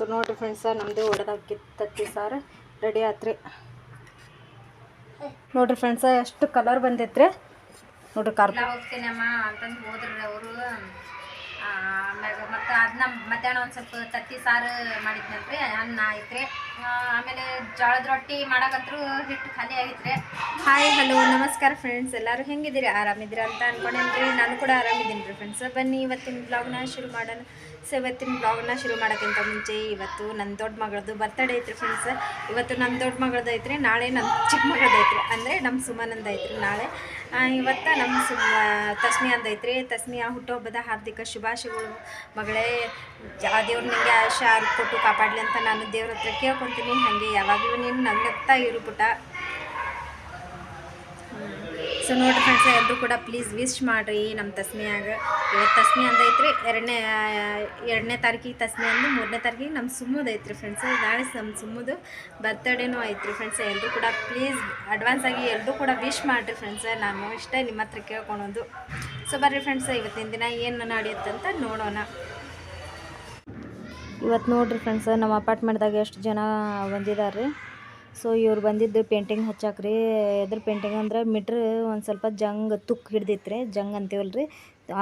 So ನೋಡಿರಿ friends ನಮ್ಮದು ಒಡೆದಾಕಿ ತತ್ತಿ ಸಾರು ರೆಡಿ ಆತ್ರಿ? ನೋಡಿರಿ ಫ್ರೆಂಡ್ಸ ಎಷ್ಟು ಕಲರ್ ಬಂದೈತ್ರಿ. ನೋಡ್ರಿ ಕಾರ್ ಅಂತಂದು ಹೋದ್ರಿ ಅವರು. ಆಮ್ಯಾಗ ಮತ್ತು ಅದನ್ನ ಮಧ್ಯಾಹ್ನ ಒಂದು ಸ್ವಲ್ಪ ತತ್ತಿ ಸಾರು ಮಾಡಿದ್ನಲ್ರಿ, ಅನ್ನ ಐತ್ರಿ. ಆಮೇಲೆ ಜೋಳದ ರೊಟ್ಟಿ ಮಾಡೋಕಂತರೂ ಹಿಟ್ಟು ಖಾಲಿ ಆಗೈತ್ರಿ. ಹಾಯ್ ಹಲೋ ನಮಸ್ಕಾರ ಫ್ರೆಂಡ್ಸ್ ಎಲ್ಲರೂ ಹೆಂಗಿದ್ದೀರಿ? ಆರಾಮಿದ್ದೀರಾ ಅಂತ ಅನ್ಕೊಂಡೇನ್ರಿ. ನಾನು ಕೂಡ ಆರಾಮಿದ್ದೀನಿ ರೀ ಫ್ರೆಂಡ್ಸ್ ಬನ್ನಿ, ಇವತ್ತಿನ ಬ್ಲಾಗ್ನ ಶುರು ಮಾಡೋಣ. ಸೊ ಇವತ್ತಿನ ಬ್ಲಾಗ್ನ ಶುರು ಮಾಡೋಕ್ಕಿಂತ ಮುಂಚೆ ಇವತ್ತು ನನ್ನ ದೊಡ್ಡ ಮಗಳದ್ದು ಬರ್ತಡೇ ಐತ್ರಿ ಫ್ರೆಂಡ್ಸ್ ಇವತ್ತು ನಮ್ಮ ದೊಡ್ಡ ಮಗಳದ್ದು ಐತ್ರಿ, ನಾಳೆ ನಮ್ಮ ಚಿಕ್ಕ ಮಗಳದ್ದು ಐತ್ರಿ. ಅಂದರೆ ನಮ್ಮ ಸುಮನಂದ ಐತ್ರಿ ನಾಳೆ. ಇವತ್ತು ನಮ್ಮ ಸು ತಸ್ಮಿ ಅಂದೈತ್ರಿ ತಸ್ಮಿ ತಸ್ಮಿಯ ಹುಟ್ಟುಹಬ್ಬದ ಹಾರ್ದಿಕ ಶುಭಾಶಯಗಳು. ಮಗಳೇ, ಆ, ದೇವ್ರು ನಿಮಗೆ ಆಶಾ ಕೊಟ್ಟು ಕಾಪಾಡಲಿ ಅಂತ ನಾನು ದೇವ್ರ ಹತ್ರ ಕೇಳ್ಕೊತೀನಿ. ಹಾಗೆ ಯಾವಾಗಲೂ ನೀನು ನಗ್ನಗ್ತಾ ಇರು ಪುಟ ಸೊ ನೋಡ್ರಿ ಫ್ರೆಂಡ್ಸ್ ಎಲ್ಲರೂ ಕೂಡ ಪ್ಲೀಸ್ ವಿಶ್ ಮಾಡಿರಿ ನಮ್ಮ ತಸ್ಮಿಯಾಗ. ಇವತ್ತು ತಸ್ಮಿ ಅಂದೈತ್ರಿ ಎರಡನೇ ಎರಡನೇ ತಾರೀಕಿಗೆ ತಸ್ಮಿ ಅಂದು, ಮೂರನೇ ತಾರೀಕಿಗೆ ನಮ್ಮ ಸುಮ್ಮದು ಐತ್ರಿ ಫ್ರೆಂಡ್ಸ್ ನಾಳೆ ನಮ್ಮ ಸುಮ್ಮದು ಬರ್ತಡೇನೂ ಐತ್ರಿ ಫ್ರೆಂಡ್ಸ್ ಎಲ್ಲರೂ ಕೂಡ ಪ್ಲೀಸ್ ಅಡ್ವಾನ್ಸ್ ಆಗಿ ಎಲ್ಲರೂ ಕೂಡ ವಿಶ್ ಮಾಡಿರಿ ಫ್ರೆಂಡ್ಸ್ ನಾನು ಇಷ್ಟೇ ನಿಮ್ಮ ಹತ್ರ ಕೇಳ್ಕೊಳೋದು ಸೊ ಬರ್ರಿ ಫ್ರೆಂಡ್ಸ್ ಇವತ್ತಿನ ದಿನ ಏನು ನಡೆಯುತ್ತಂತ ನೋಡೋಣ. ಇವತ್ತು ನೋಡಿರಿ ಫ್ರೆಂಡ್ಸ್ ನಮ್ಮ ಅಪಾರ್ಟ್ಮೆಂಟ್ದಾಗ ಎಷ್ಟು ಜನ ಬಂದಿದ್ದಾರೆ ಸೊ ಇವ್ರು ಬಂದಿದ್ದು ಪೇಂಟಿಂಗ್ ಹಚ್ಚಾಕ್ರಿ. ಎದ್ರ ಪೇಂಟಿಂಗ್ ಅಂದ್ರೆ ಮೀಟ್ರ್ ಒಂದು ಸ್ವಲ್ಪ ಜಂಗ್ ತುಕ್ ಹಿಡ್ದಿತ್ರಿ. ಜಂಗ್ ಅಂತೀವಲ್ಲ ರೀ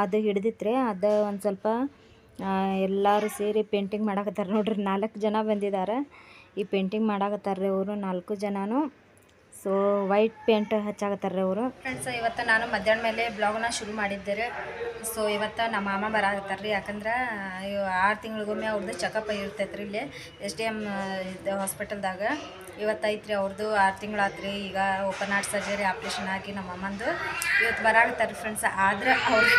ಅದು ಹಿಡ್ದಿತ್ರಿ. ಅದು ಒಂದು ಸ್ವಲ್ಪ ಎಲ್ಲರೂ ಸೇರಿ ಪೇಂಟಿಂಗ್ ಮಾಡಾಕತ್ತಾರೆ ನೋಡ್ರಿ. ನಾಲ್ಕು ಜನ ಬಂದಿದ್ದಾರೆ ಈ ಪೇಂಟಿಂಗ್ ಮಾಡಾಕತ್ತಾರ ರೀ ಅವರು ನಾಲ್ಕು ಜನನು. ಸೊ ವೈಟ್ ಪೇಂಟ್ ಹಚ್ಚಾಕತ್ತಾರೆ ರೀ ಅವರು. ಫ್ರೆಂಡ್ಸ್ ಇವತ್ತು ನಾನು ಮಧ್ಯಾಹ್ನ ಮೇಲೆ ಬ್ಲಾಗ್ನ ಶುರು ಮಾಡಿದ್ದೆ ರೀ ಸೊ ಇವತ್ತು ನಮ್ಮ ಮಾಮ ಬರಾಕತ್ತಾರ ರೀ ಯಾಕಂದ್ರೆ ಆರು ತಿಂಗಳಿಗೊಮ್ಮೆ ಅವ್ರದ್ದು ಚೆಕಪ್ ಇರ್ತೈತೆ ರೀ ಇಲ್ಲಿ ಎಸ್ ಡಿ ಎಂ ಹಾಸ್ಪಿಟಲ್ದಾಗ ಇವತ್ತು ರೀ ಅವ್ರದ್ದು ಆರು ತಿಂಗಳು ಆತ್ರಿ. ಈಗ ಓಪನ್ ಹಾರ್ಟ್ ಸರ್ಜರಿ ಆಪ್ರೇಷನ್ ಆಗಿ ನಮ್ಮ ಅಮ್ಮಂದು ಇವತ್ತು ಬರಾಗ್ತಾರೆ ಫ್ರೆಂಡ್ಸ್ ಆದ್ರೆ ಅವ್ರು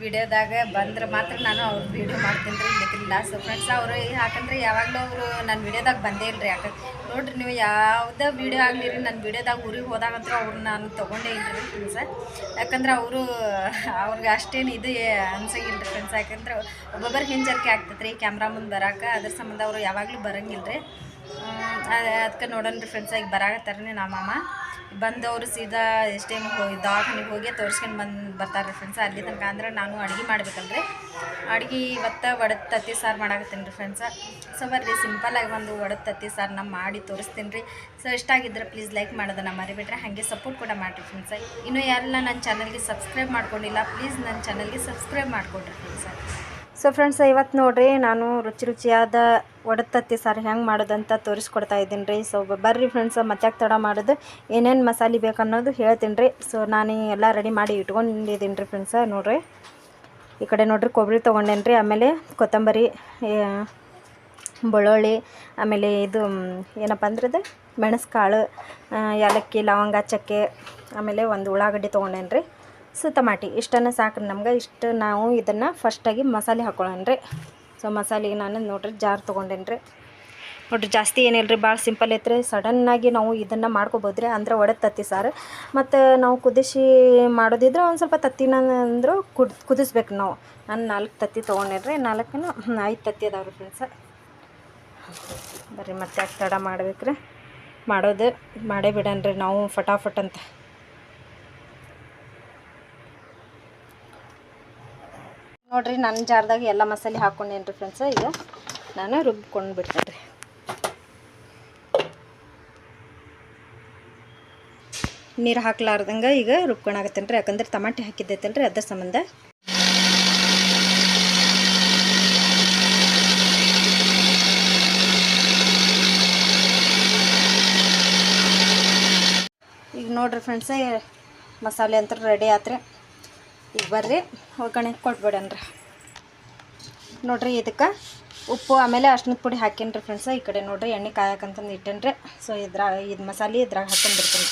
ವಿಡಿಯೋದಾಗ ಬಂದ್ರೆ ಮಾತ್ರ ನಾನು ಅವ್ರ ವಿಡಿಯೋ ಮಾಡ್ತೀನಿ ರೀ ಇಲ್ಲಕ್ಕಿಲ್ಲ ಸೊ ಫ್ರೆಂಡ್ಸ್ ಅವರು ಯಾಕಂದ್ರೆ ಯಾವಾಗಲೂ ಅವರು ನನ್ನ ವಿಡಿಯೋದಾಗ ಬಂದೇ ಇಲ್ರಿ. ಯಾಕಂದ್ರೆ ನೋಡ್ರಿ ನೀವು ಯಾವುದೇ ವಿಡಿಯೋ ಆಗಲಿ ರೀ ನನ್ನ ವಿಡಿಯೋದಾಗ ಊರಿಗೆ ಹೋದಾಗಂತೂ ಅವ್ರನ್ನ ನಾನು ತೊಗೊಂಡೇ ರೀ ಫ್ರೆಂಡ್ಸ್ ಯಾಕಂದ್ರೆ ಅವರು ಅವ್ರಿಗೆ ಅಷ್ಟೇನು ಇದು ಅನ್ಸಂಗಿಲ್ಲ ರೀ ಫ್ರೆಂಡ್ಸ್ ಯಾಕಂದ್ರೆ ಒಬ್ಬೊಬ್ಬರಿಗೆ ಹಿಂಜರಿಕೆ ಆಗ್ತೈತೆ ರೀ ಕ್ಯಾಮ್ರಾ ಮುಂದೆ ಬರಕ್ಕೆ ಅದ್ರ ಸಂಬಂಧ ಅವರು ಯಾವಾಗಲೂ ಬರಂಗಿಲ್ಲ ರೀ ಅದಕ್ಕೆ ನೋಡೋಣ ರೀ ಫ್ರೆಂಡ್ಸ್ ಈಗ ನಮ್ಮ ಮಾಮ. ಬಂದವರು ಸೀದಾ ಎಷ್ಟು ಟೈಮ್ ಹೋಗಿ, ದವಾಖಾನಿಗೆ ಹೋಗಿ ತೋರಿಸ್ಕೊಂಡು ಬಂದು ಬರ್ತಾರೆ ರೀ ಫ್ರೆಂಡ್ಸ್ ಅಲ್ಲಿ ತನಕ ಅಂದ್ರೆ ನಾನು ಅಡುಗೆ ಮಾಡ್ಬೇಕಲ್ರಿ. ಅಡುಗೆ ಇವತ್ತು ಒಡದ ತತ್ತಿ ಸಾರು ಮಾಡಾಕತ್ತೀನಿ ರೀ ಫ್ರೆಂಡ್ಸ ಸೊ ಬರ್ರಿ ಸಿಂಪಲಾಗಿ ಒಂದು ಒಡದ ತತ್ತಿ ಸಾರು ನಾನು ಮಾಡಿ ತೋರಿಸ್ತೀನಿ ರೀ ಸೊ ಇಷ್ಟ ಆಗಿದ್ರೆ ಪ್ಲೀಸ್ ಲೈಕ್ ಮಾಡೋದನ್ನ ಮರಿಬಿಟ್ರೆ ಹಾಗೆ ಸಪೋರ್ಟ್ ಕೂಡ ಮಾಡಿರಿ ಫ್ರೆಂಡ್ಸ ಇನ್ನೂ ಯಾರೆಲ್ಲ ನನ್ನ ಚಾನಲ್ಗೆ ಸಬ್ಸ್ಕ್ರೈಬ್ ಮಾಡ್ಕೊಂಡಿಲ್ಲ ಪ್ಲೀಸ್ ನನ್ನ ಚಾನಲ್ಗೆ ಸಬ್ಸ್ಕ್ರೈಬ್ ಮಾಡಿಕೊಡ್ರಿ ಫ್ರೆಂಡ್ಸ ಸೊ ಫ್ರೆಂಡ್ಸ್ ಇವತ್ತು ನೋಡಿರಿ, ನಾನು ರುಚಿ ರುಚಿಯಾದ ಒಡತತ್ತಿ ಸಾರು ಹೆಂಗೆ ಮಾಡೋದಂತ ತೋರಿಸ್ಕೊಡ್ತಾ ಇದ್ದೀನಿ ರೀ. ಸೊ ಬರ್ರಿ ಫ್ರೆಂಡ್ಸ್ ಮತ್ತೆ ತಡ ಮಾಡೋದು, ಏನೇನು ಮಸಾಲೆ ಬೇಕು ಅನ್ನೋದು ಹೇಳ್ತೀನಿ ರೀ. ಸೊ ನಾನು ಎಲ್ಲ ರೆಡಿ ಮಾಡಿ ಇಟ್ಕೊಂಡಿದ್ದೀನಿ ರೀ ಫ್ರೆಂಡ್ಸ ನೋಡಿರಿ. ಈ ಕಡೆ ನೋಡಿರಿ ಕೊಬ್ಬರಿ ತೊಗೊಂಡೇನು ರೀ, ಆಮೇಲೆ ಕೊತ್ತಂಬರಿ ಬೆಳ್ಳುಳ್ಳಿ, ಆಮೇಲೆ ಇದು ಏನಪ್ಪ ಅಂದ್ರೆ ಅದು ಮೆಣಸು ಕಾಳು ಏಲಕ್ಕಿ, ಲವಂಗ, ಚಕ್ಕೆ, ಆಮೇಲೆ ಒಂದು ಉಳ್ಳಾಗಡ್ಡಿ ತೊಗೊಂಡೇನು ರೀ. ಸೊ ಟಮಾಟಿ ಇಷ್ಟನ್ನು ಸಾಕ್ರಿ ನಮ್ಗೆ. ಇಷ್ಟು ನಾವು ಇದನ್ನು ಫಸ್ಟಾಗಿ ಮಸಾಲೆ ಹಾಕೊಳ್ಳೋಣ ರೀ. ಸೊ ಮಸಾಲೆಗೆ ನಾನು ನೋಡ್ರಿ ಜಾರ್ ತೊಗೊಂಡೇನ್ರಿ ನೋಡ್ರಿ ಜಾಸ್ತಿ ಏನಿಲ್ಲ ರೀ ಭಾಳ ಸಿಂಪಲ್ ಐತ್ರಿ. ಸಡನ್ನಾಗಿ ನಾವು ಇದನ್ನು ಮಾಡ್ಕೊಬೋದು ರೀ. ಅಂದ್ರೆ ಒಡೆ ತತ್ತಿ ಸಾರು. ಮತ್ತು ನಾವು ಕುದಿಸಿ ಮಾಡೋದಿದ್ರೆ ಒಂದು ಸ್ವಲ್ಪ ತತ್ತಿನ ಅಂದರೂ ಕುದ್ ಕುದಿಸ್ಬೇಕು ನಾವು. ನಾನು ನಾಲ್ಕು ತತ್ತಿ ತೊಗೊಂಡೇನ್ರಿ ರೀ. ನಾಲ್ಕನ್ನು ಐದು ತತ್ತಿ ಅದಾವ್ರಿ ಫ್ರೆಂಡ್ಸ ಬರ್ರಿ, ಮತ್ತೆ ಯಾಕೆ ತಡ ಮಾಡ್ಬೇಕು ರೀ ಮಾಡೋದು ಮಾಡೇ ಬಿಡೋಣ ರೀ ನಾವು ಫಟಾಫಟ್ ಅಂತ. ನೋಡ್ರಿ ನನ್ನ ಜಾರ್ದಾಗ ಎಲ್ಲ ಮಸಾಲೆ ಹಾಕ್ಕೊಂಡೇನು ರೀ ಫ್ರೆಂಡ್ಸ ಈಗ ನಾನು ರುಬ್ಕೊಂಡು ಬಿಡ್ತೇನೆ ರೀ ನೀರು ಹಾಕ್ಲಾರ್ದಂಗೆ ಈಗ ರುಬ್ಕೊಂಡಾಗತ್ತೇನೆ ರೀ ಯಾಕಂದ್ರೆ ತಮಾಟೆ ಹಾಕಿದ್ದೈತಲ್ಲ ರೀ ಅದ್ರ ಸಂಬಂಧ. ಈಗ ನೋಡ್ರಿ ಫ್ರೆಂಡ್ಸ ಮಸಾಲೆ ಅಂತ ರೆಡಿ ಆತ್ರಿ. ಈಗ ಬರ್ರಿ, ಒಗ್ಗರಣೆ ಕೊಟ್ಬಿಡನ್ರಿ. ನೋಡ್ರಿ ಇದಕ್ಕೆ ಉಪ್ಪು, ಆಮೇಲೆ ಅರ್ಶಿನದ ಪುಡಿ ಹಾಕೀನಿ ರೀ ಫ್ರೆಂಡ್ಸ ಈ ಕಡೆ ನೋಡ್ರಿ ಎಣ್ಣೆ ಕಾಯಕಂತಂದು ಇಟ್ಟೇನ್ರಿ. ಸೊ ಇದ್ರಾಗ ಇದು ಮಸಾಲೆ ಇದ್ರಾಗ ಹಾಕೊಂಡ್ಬಿಡ್ತೀನಿ.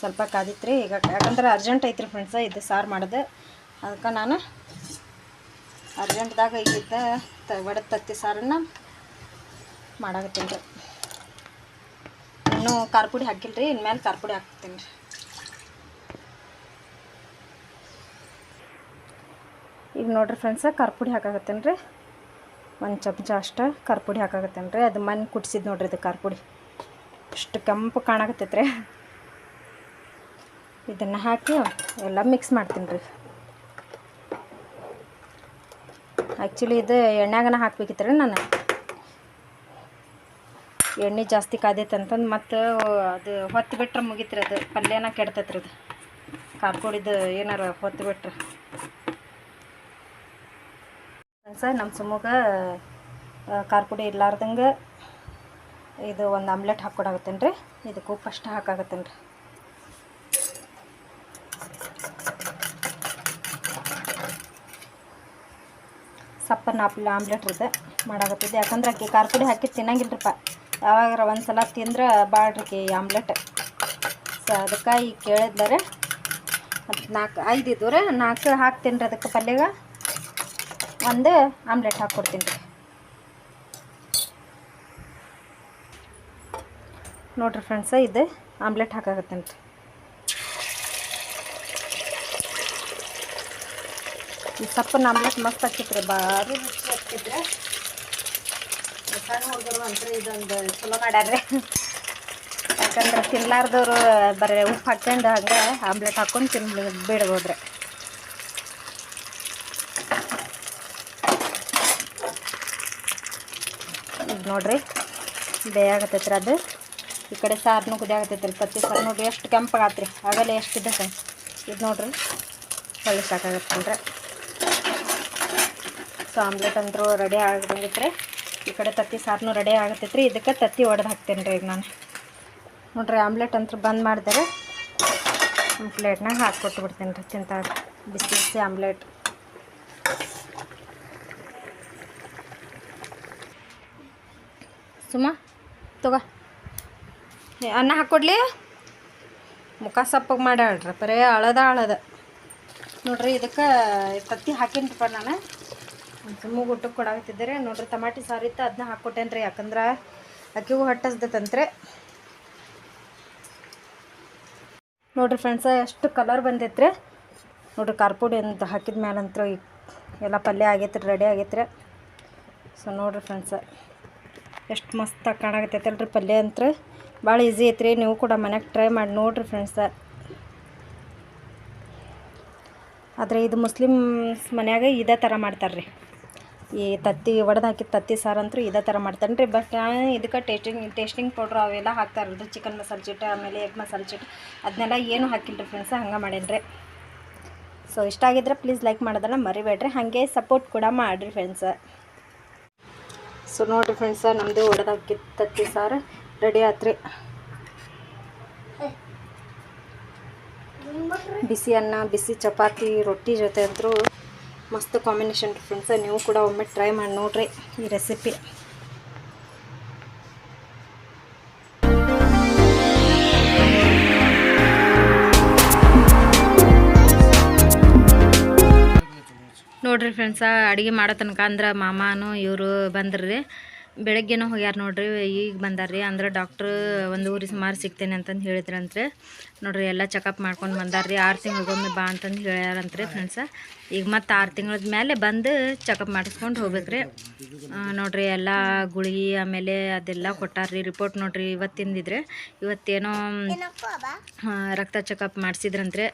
ಸ್ವಲ್ಪ ಕಾದಿತ್ರಿ. ಈಗ ಯಾಕಂದ್ರೆ ಅರ್ಜೆಂಟ್ ಐತ್ರಿ ಫ್ರೆಂಡ್ಸ ಇದು ಸಾರು ಮಾಡೋದು. ಅದಕ್ಕೆ ನಾನು ಅರ್ಜೆಂಟ್ದಾಗ ಈಗಿದ್ದ ತ ಒಡೆದ ತತ್ತಿ ಸಾರನ್ನ ಮಾಡಾಕತ್ತೀನಿ. ರೀ ಇನ್ನೂ ಖಾರ ಪುಡಿ ಹಾಕಿಲ್ಲ ಇನ್ಮೇಲೆ ಖಾರ ಪುಡಿ ಹಾಕ್ತೀನಿ. ರೀ ಈಗ ನೋಡ್ರಿ ಫ್ರೆಂಡ್ಸ ಖಾರ ಪುಡಿ ಹಾಕಾಕತ್ತೇನೆ ರೀ? ಒಂದು ಚಮಚ ಅಷ್ಟು ಖಾರ ಪುಡಿ ಹಾಕಾಕತ್ತೇನೆ ರೀ? ಅದು ಮಣ್ಣು ಕುಟ್ಸಿದ್ದು ನೋಡ್ರಿ ಇದು ಖಾರ ಪುಡಿ ಅಷ್ಟು ಕೆಂಪು ಕಾಣಕತ್ತೈತೆ ರೀ. ಇದನ್ನು ಹಾಕಿ ಎಲ್ಲ ಮಿಕ್ಸ್ ಮಾಡ್ತೀನಿ ರೀ. ಆ್ಯಕ್ಚುಲಿ ಇದು ಎಣ್ಣೆಗನ ಹಾಕ್ಬೇಕಿತ್ತು ರೀ ನಾನು. ಎಣ್ಣೆ ಜಾಸ್ತಿ ಕಾದೈತೆ ಅಂತಂದು ಮತ್ತು ಅದು ಹೊತ್ತು ಬಿಟ್ರೆ ಮುಗೀತ್ರಿ ಅದು ಪಲ್ಯನ ಕೆಡ್ತೈತೆ ರೀ ಅದು ಕಾರ್ಪೊಡಿದು ಏನಾರು ಹೊತ್ತು ಬಿಟ್ರೆ ಸರ್ ನಮ್ಮ ಸುಮ್ಮಗ ಖಾರ ಪುಡಿ ಇರ್ಲಾರ್ದಂಗೆ ಇದು ಒಂದು ಆಮ್ಲೆಟ್ ಹಾಕ್ಕೊಡಾಗತ್ತೇನು ರೀ ಇದಕ್ಕೂ ಅಷ್ಟು ಹಾಕಾಗತ್ತೇನೆ ರೀ ಸಪ್ಪನ್ನ ಆಪ್ಲ ಆಮ್ಲೆಟ್ ಇರುತ್ತೆ ಮಾಡಾಕತ್ತಿದ್ದೆ. ಯಾಕಂದ್ರೆ ಆಕೆ ಖಾರ ಪುಡಿ ಹಾಕಿ ತಿನ್ನಂಗಿಲ್ರಿಪ್ಪ ಯಾವಾಗಾರ ಒಂದು ಸಲ ತಿಂದ್ರೆ ಬಾಳ್ರಿ ಆಮ್ಲೆಟ್. ಸೊ ಅದಕ್ಕೆ ಈಗ ಕೇಳಿದ್ಲಾರೆ ಮತ್ತು ನಾಲ್ಕು ಐದು ರೀ ನಾಲ್ಕು ಹಾಕ್ತೀನಿ ರೀ ಅದಕ್ಕೆ ಪಲ್ಯಗ. ಒಂದು ಆಮ್ಲೆಟ್ ಹಾಕ್ಕೊಡ್ತೀನಿ ರೀ. ನೋಡಿರಿ ಫ್ರೆಂಡ್ಸ, ಇದು ಆಮ್ಲೆಟ್ ಹಾಕಾಗತ್ತೇನೆ ರೀ ಈ ಸಪ್ಪನ ಆಮ್ಲೆಟ್ ಮಸ್ತ್ ರೀ ಭಾರಿ ರುಚಿ ಹಾಕಿದ್ರೆ ಸಣ್ಣ ಹುಡುಗರು ಅಂತ ಇದೊಂದು ಚಲೋ ಮಾಡ್ಯಾರ್ರಿ. ಯಾಕಂದ್ರೆ ತಿನ್ಲಾರ್ದವ್ರು ಬರೀ ಉಪ್ಪು ಹಾಕ್ಕೊಂಡು ಹಂಗೆ ಆಮ್ಲೆಟ್ ಹಾಕ್ಕೊಂಡು ತಿನ್ ಈಗ ನೋಡ್ರಿ. ಬೇಯಾಗತ್ತೈತ್ರಿ ಅದು. ಈ ಕಡೆ ಸಾರನು ಕುದಿಯಾಗತ್ತೈತ್ರಿ ತತ್ತಿ ಸಾರು ನೋಡ್ರಿ ಎಷ್ಟು ಕೆಂಪಾಗತ್ರಿ. ಆಗಲೇ ಎಷ್ಟಿದೆ ಸರ್ ಇದು ನೋಡ್ರಿ. ಹೊಳ್ಳಿ ಸಾಕಾಗತ್ತಲ್ರಿ ಸೊ ಆಮ್ಲೆಟ್ ಅಂದರೂ ರೆಡಿ ಆಗಂಗಿತ್ರಿ ಈ ಕಡೆ ತತ್ತಿ ಸಾರನು ರೆಡಿ ಆಗತ್ತೈತ್ರಿ. ಇದಕ್ಕೆ ತತ್ತಿ ಒಡೆದು ಹಾಕ್ತೇನೆ ರೀ ಈಗ ನಾನು. ನೋಡ್ರಿ ಆಮ್ಲೆಟ್ ಅಂತೂ ಬಂದ್ ಮಾಡಿದರೆ. ಪ್ಲೇಟ್ನಾಗ ಹಾಕಿ ಬಿಡ್ತೀನಿ ರೀ. ತಿಂತ ಬಿಸಿ ಬಿಸಿ ಆಮ್ಲೆಟ್ ಸುಮ್ಮ ತಗೋ. ಅನ್ನ ಹಾಕ್ಕೊಡ್ಲಿ ಮುಖ ಸಪ್ಪಗೆ ಮಾಡ್ಯಾಳ್ರಿ, ಬರೇ ಅಳದ ಅಳದ. ನೋಡ್ರಿ, ಇದಕ್ಕೆ ತತ್ತಿ ಹಾಕೀನಿಪ್ಪ ನಾನು. ಸುಮ್ಮಗೆ ಊಟಕ್ಕೆ ಕೊಡಾಕತ್ತಿದ್ದಾರೆ. ನೋಡ್ರಿ, ಟಮಾಟಿ ಸಾರು ಇತ್ತು ಅದನ್ನ ಹಾಕ್ಕೊಟ್ಟೇನು ರೀ ಯಾಕಂದ್ರೆ ಅಕ್ಕಿಗೂ ಹೊಟ್ಟಸ್ದತ್ತಂತ್ರಿ. ನೋಡ್ರಿ ಫ್ರೆಂಡ್ಸ ಎಷ್ಟು ಕಲರ್ ಬಂದೈತ್ರಿ. ನೋಡ್ರಿ ಕಾರ್ಪುಡಿ ಅಂತ ಹಾಕಿದ ಮ್ಯಾಲಂತ್ರ ಈ ಎಲ್ಲ ಪಲ್ಯ ಆಗೈತ್ರಿ ರೆಡಿ ಆಗೈತ್ರಿ. ಸೊ ನೋಡ್ರಿ ಫ್ರೆಂಡ್ಸ ಎಷ್ಟು ಮಸ್ತಾಗಿ ರೀ ಪಲ್ಯ ಅಂತ ಭಾಳ ಈಸಿ ಐತ್ರಿ, ನೀವು ಕೂಡ ಮನೆಗೆ ಟ್ರೈ ಮಾಡಿ ನೋಡ್ರಿ ಫ್ರೆಂಡ್ಸ ಆದರೆ ಇದು ಮುಸ್ಲಿಮ್ಸ್ ಮನ್ಯಾಗ ಇದೇ ಥರ ಮಾಡ್ತಾರೆ ರೀ ಈ ತತ್ತಿ, ಒಡೆದು ಹಾಕಿದ ತತ್ತಿ ಸಾರು ಅಂತೂ ಇದೇ ಥರ ಮಾಡ್ತಾನೆ ರೀ ಬಟ್ ಇದಕ್ಕೆ ಟೇಸ್ಟಿಂಗ್ ಟೇಸ್ಟಿಂಗ್ ಪೌಡ್ರ್ ಅವೆಲ್ಲ ಹಾಕ್ತಾರಲ್ರಿ ಚಿಕನ್ ಮಸಾಲೆ ಚೀಟ ಆಮೇಲೆ ಎಗ್ ಮಸಾಲೆ ಚೀಟ ಅದನ್ನೆಲ್ಲ ಏನು ಹಾಕಿಲ್ಲ ರೀ ಫ್ರೆಂಡ್ಸ ಹಂಗೆ ಮಾಡೇನಿ ರೀ ಸೊ ಇಷ್ಟ ಆಗಿದ್ರೆ ಪ್ಲೀಸ್ ಲೈಕ್ ಮಾಡೋದಲ್ಲ ಮರಿಬೇಡ್ರಿ. ಹಾಗೆ ಸಪೋರ್ಟ್ ಕೂಡ ಮಾಡಿರಿ ಫ್ರೆಂಡ್ಸ ಸೊ ನೋಡಿರಿ ಫ್ರೆಂಡ್ಸ ನಮ್ಮದು ಒಡೆದಾಕಿ ಹಾಕಿದ ತತ್ತಿ ಸಾರು ರೆಡಿ ಆತ್ರಿ? ಬಿಸಿ ಅನ್ನ, ಬಿಸಿ ಚಪಾತಿ, ರೊಟ್ಟಿ ಜೊತೆ ಅಂತೂ ಮಸ್ತ್ ಕಾಂಬಿನೇಷನ್ ಫ್ರೆಂಡ್ಸ ನೀವು ಕೂಡ ಒಮ್ಮೆ ಟ್ರೈ ಮಾಡಿ ನೋಡ್ರಿ ಈ ರೆಸಿಪಿ ಫ್ರೆಂಡ್ಸ ಅಡುಗೆ ಮಾಡೋ ತನಕ ಅಂದ್ರೆ ಮಾಮಾನು ಇವರು ಬಂದ್ರಿ ಬೆಳಗ್ಗೆನೂ ಹೋಗ್ಯಾರ ನೋಡ್ರಿ, ಈಗ ಬಂದಾರ್ರಿ ಅಂದ್ರೆ ಡಾಕ್ಟ್ರ್ ಒಂದು ಊರಿ ಸುಮಾರು ಸಿಗ್ತೇನೆ ಅಂತಂದು ಹೇಳಿದ್ರಂತ್ರಿ ನೋಡ್ರಿ ಎಲ್ಲ ಚೆಕಪ್ ಮಾಡ್ಕೊಂಡು ಬಂದಾರ್ರಿ ಆರು ತಿಂಗಳಿಗೊಮ್ಮೆ ಬಾ ಅಂತಂದು ಹೇಳ್ಯಾರಂತ್ರಿ ಫ್ರೆಂಡ್ಸ ಈಗ ಮತ್ತೆ ಆರು ತಿಂಗಳದ ಮೇಲೆ ಬಂದು ಚೆಕಪ್ ಮಾಡಿಸ್ಕೊಂಡು ಹೋಗ್ಬೇಕ್ರಿ ನೋಡ್ರಿ ಎಲ್ಲ ಗುಳಿಗೆ ಆಮೇಲೆ ಅದೆಲ್ಲ ಕೊಟ್ಟಾರ್ರಿ ರಿಪೋರ್ಟ್ ನೋಡ್ರಿ ಇವತ್ತಿಂದಿದ್ರೆ ಇವತ್ತೇನೋ ರಕ್ತ ಚೆಕಪ್ ಮಾಡಿಸಿದ್ರಂತ್ರಿ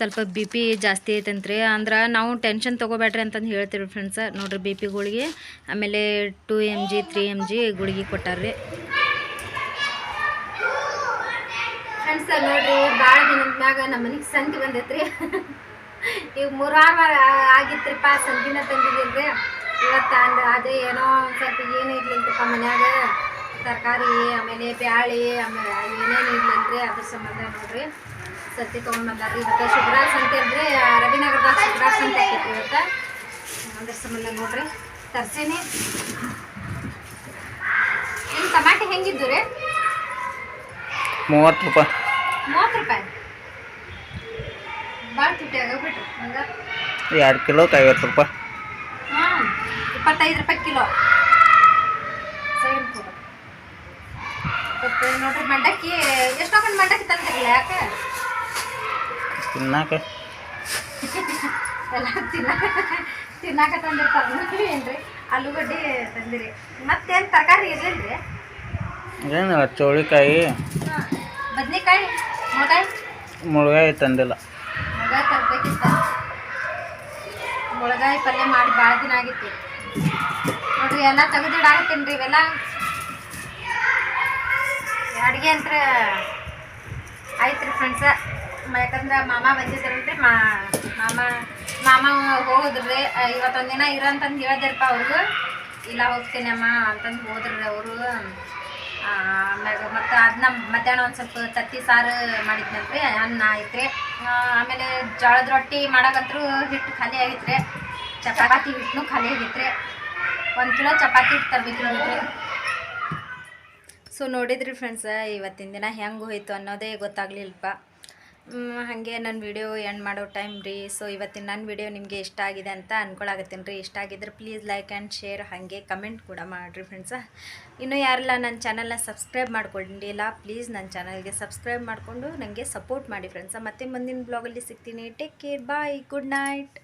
ಸ್ವಲ್ಪ ಬಿ ಪಿ ಜಾಸ್ತಿ ಐತಂತ್ರಿ ಅಂದ್ರೆ ನಾವು ಟೆನ್ಷನ್ ತೊಗೋಬೇಡ್ರಿ ಅಂತಂದು ಹೇಳ್ತೀವಿ ಫ್ರೆಂಡ್ಸ ನೋಡ್ರಿ ಬಿ ಪಿ ಗುಳಿಗೆ, ಆಮೇಲೆ two M G three M G ಗುಳಿಗೆ ಕೊಟ್ಟಾರ್ರಿ ಫ್ರೆಂಡ್ಸ ನೋಡ್ರಿ ಭಾಳ ದಿನದ ಮ್ಯಾಗ ನಮ್ಮ ಮನೆಗೆ ಸಂತಿ ಬಂದೈತ್ರಿ. ಈಗ ಮೂರಾರು ವಾರ ಆಗಿತ್ರಿಪ್ಪ ಸಂತಿನ ತಂದಿದ್ದೀನ್ರಿ ಇವತ್ತು ಅಂದ್ರೆ ಅದೇ ಏನೋ ಸ್ವಲ್ಪ ಏನೂ ಇರ್ಲಿಲ್ಲಪ್ಪ ಮನ್ಯಾಗ. ತರಕಾರಿ, ಆಮೇಲೆ ಬ್ಯಾಳಿ ಆಮೇಲೆ ಏನೇನು ಇರ್ಲಿಲ್ಲ ಅದ್ರ ಸಂಬಂಧ ನೋಡ್ರಿ. ಸತಿ ತೊಗೊಂಡ್ಬಂದಾರ ಇವತ್ತು ಶುಕ್ರವಾರ ಸಂತೆ ಇದ್ರೆ ರವಿನಗರದಾಗ ಶುಕ್ರವಾರ ಸಂತೆ ಐತಿ ಇವತ್ತು. ಅದ್ರ ಸಂಬಂಧ ನೋಡ್ರಿ. ತರ್ಸೇನಿ. ನಿಮ್ಮ ಟಮಾಟೆ ಹೆಂಗಿದ್ದು ರೀ? ಮೂವತ್ತು ರೂಪಾಯಿ. ಮೂವತ್ತು ರೂಪಾಯಿ? ಭಾಳ ತುಟ್ಟಿ ಆಗೋಗ್ಬಿಟ್ರಿ ಹಂಗೆ? ಎರಡು ಕಿಲೋಕ್ಕೆ ಐವತ್ತು ರೂಪಾಯಿ. ಹಾಂ ಇಪ್ಪತ್ತೈದು ರೂಪಾಯಿ ಕಿಲೋ. ಸೈಡ್ ನೋಡ್ರಿ ಮಂಡಕ್ಕಿ ಯಾಕೆ ತಿನ್ನಾಕ? ತಿನ್ನಾಕ ತಂದಿರ್ತಾರ ಏನ್ರಿ? ಆಲೂಗಡ್ಡೆ ತಂದಿರಿ. ಮತ್ತೇನು ತರಕಾರಿ ಇರಲಿಲ್ಲ ರೀ ಏನಿಲ್ಲ ಚೌಳಿಕಾಯಿ ಬದ್ನೆಕಾಯಿ ಮುಳಗಾಯಿ? ಮುಳುಗಾಯಿ ತಂದಿಲ್ಲ. ಮುಳಗಾಯಿ ತರಬೇಕಿತ್ತ? ಮುಳಗಾಯಿ ಪಲ್ಯ ಮಾಡಿ ಭಾಳ ದಿನ ಆಗಿತ್ತು. ನೋಡ್ರಿ ಎಲ್ಲ ತೆಗೆದಿಡಾಕತ್ತೀನಿ ರೀ ಇವೆಲ್ಲ ಅಡುಗೆ ಅಂತ ಆಯ್ತು ರೀ ಫ್ರೆಂಡ್ಸ ಯಾಕಂದ್ರೆ ಮಾಮ ಬಂದಿದ್ರಲ್ರಿ ಮಾ, ಮಾಮ ಮಾಮ ಹೋದ್ರಿ ಇವತ್ತೊಂದು ದಿನ ಇರಂತಂದು ಹೇಳಿದ್ರಪ್ಪ ಅವ್ರಿಗೂ ಇಲ್ಲ ಹೋಗ್ತೀನಮ್ಮ ಅಂತಂದು ಹೋದ್ರಿ ಅವರು. ಆಮ್ಯಾಗ ಮತ್ತು ಅದನ್ನ ಮಧ್ಯಾಹ್ನ ಒಂದು ಸ್ವಲ್ಪ ತತ್ತಿ ಸಾರು ಮಾಡಿದ್ನಲ್ರಿ ಅನ್ನ ಐತ್ರಿ. ಆಮೇಲೆ ಜೋಳದ ರೊಟ್ಟಿ ಮಾಡಕಂತ್ರು ಹಿಟ್ಟು ಖಾಲಿ ಆಗಿತ್ರಿ. ಚಪಾತಿ ಹಿಟ್ಟನು ಖಾಲಿ ಆಗಿತ್ರಿ. ಒಂದು ಕಿಲೋ ಚಪಾತಿ ಹಿಟ್ಟು ತರ್ಬೇಕಿಲ್ಲ ಸೊ ನೋಡಿದ್ರಿ ಫ್ರೆಂಡ್ಸ ಇವತ್ತಿನ ದಿನ ಹೆಂಗೆ ಹೋಯ್ತು ಅನ್ನೋದೇ ಗೊತ್ತಾಗ್ಲಿಲ್ಲಪ್ಪ. ಹಾಗೆ ನನ್ನ ವಿಡಿಯೋ ಎಂಡ್ ಮಾಡೋ ಟೈಮ್ ರೀ. ಸೊ ಇವತ್ತಿನ ನನ್ನ ವಿಡಿಯೋ ನಿಮಗೆ ಇಷ್ಟ ಆಗಿದೆ ಅಂತ ಅನ್ಕೊಳಕತ್ತೀನಿ ರೀ. ಇಷ್ಟ ಆಗಿದ್ರೆ ಪ್ಲೀಸ್ ಲೈಕ್ ಆ್ಯಂಡ್ ಶೇರ್ ಹಾಗೆ ಕಮೆಂಟ್ ಕೂಡ ಮಾಡಿರಿ ಫ್ರೆಂಡ್ಸ ಇನ್ನೂ ಯಾರೆಲ್ಲ ನನ್ನ ಚಾನಲ್ನ ಸಬ್ಸ್ಕ್ರೈಬ್ ಮಾಡ್ಕೊಂಡಿಲ್ಲ ಪ್ಲೀಸ್ ನನ್ನ ಚಾನಲ್ಗೆ ಸಬ್ಸ್ಕ್ರೈಬ್ ಮಾಡಿಕೊಂಡು ನನಗೆ ಸಪೋರ್ಟ್ ಮಾಡಿ ಫ್ರೆಂಡ್ಸ ಮತ್ತೆ ಮುಂದಿನ ಬ್ಲಾಗಲ್ಲಿ ಸಿಗ್ತೀನಿ. Take care bye good night